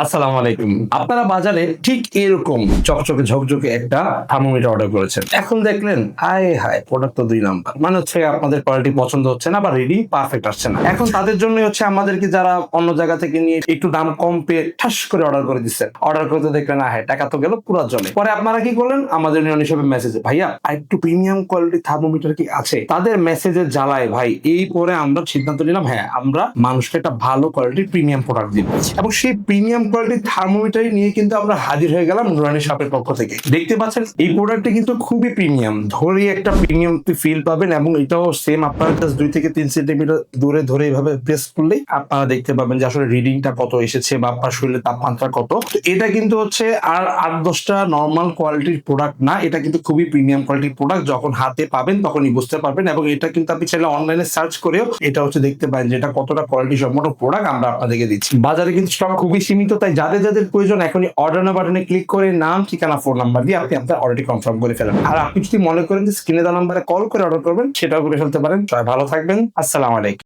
আলাইকুম। আপনারা বাজারে ঠিক এরকম চকচকে ঝকঝকে একটা থার্মোমিটার অর্ডার করেছেন। এখন দেখলেন, আয় হায় প্রোডাক্ট তো দুই নাম্বার। মানে হচ্ছে আপনাদের কোয়ালিটি পছন্দ হচ্ছে না বা রিডিং পারফেক্ট আসছে না। এখন তাদের জন্য হচ্ছে আমাদেরকে যারা অন্য জায়গা থেকে নিয়ে একটু দাম কম পেয়ে ঠাস করে অর্ডার করে দিচ্ছেন। অর্ডার করতে দেখলেন, আয় টাকা তো গেল পুরো জলে। পরে আপনারা কি করলেন? আমাদের নিয়ন হিসেবে মেসেজ ভাইয়া একটু প্রিমিয়াম কোয়ালিটি থার্মোমিটার কি আছে? তাদের মেসেজের জ্বালায়, ভাই, এই পরে আমরা সিদ্ধান্ত নিলাম হ্যাঁ আমরা মানুষকে একটা ভালো কোয়ালিটির প্রিমিয়াম প্রোডাক্ট দিব এবং সেই প্রিমিয়াম কোয়ালিটির থার্মোমিটারই নিয়ে কিন্তু আমরা হাজির হয়ে গেলাম নুরানি শপের পক্ষ থেকে। দেখতে পাচ্ছেন, এই প্রোডাক্টটা কিন্তু খুবই প্রিমিয়াম ধরে একটা প্রিমিয়াম ফিল পাবেন এবং এটাও সেম আপনার জাস্ট দুই থেকে তিন সেন্টিমিটার দূরে ধরে এইভাবে প্রেস করলেই আপনারা দেখতে পাবেন যে আসলে রিডিংটা কত এসেছে বা আপনার শরীরের তাপমাত্রা কত। তো এটা কিন্তু হচ্ছে আর আট দশটা নর্মাল কোয়ালিটির প্রোডাক্ট না, এটা কিন্তু খুবই প্রিমিয়াম কোয়ালিটির প্রোডাক্ট যখন হাতে পাবেন তখনই বুঝতে পারবেন এবং এটা কিন্তু আপনি চাইলে অনলাইনে সার্চ করেও এটা হচ্ছে দেখতে পারেন যে এটা কতটা কোয়ালিটি সম্পন্ন প্রোডাক্ট আমরা আপনাদেরকে দিচ্ছি। বাজারে কিন্তু স্টক খুবই সীমিত তাই যাদের যাদের প্রয়োজন এখনই অর্ডার না বাটনে ক্লিক করে নাম, ঠিকানা ফোন নাম্বার দিয়ে আপনি আপনার অর্ডারটি কনফার্ম করে ফেলেন। আর আপনি যদি মনে করেন যে স্ক্রিনে দেওয়া নাম্বারে কল করে অর্ডার করবেন, সেটাও করে ফেলতে পারেন। সবাই ভালো থাকবেন। আসসালামু আলাইকুম।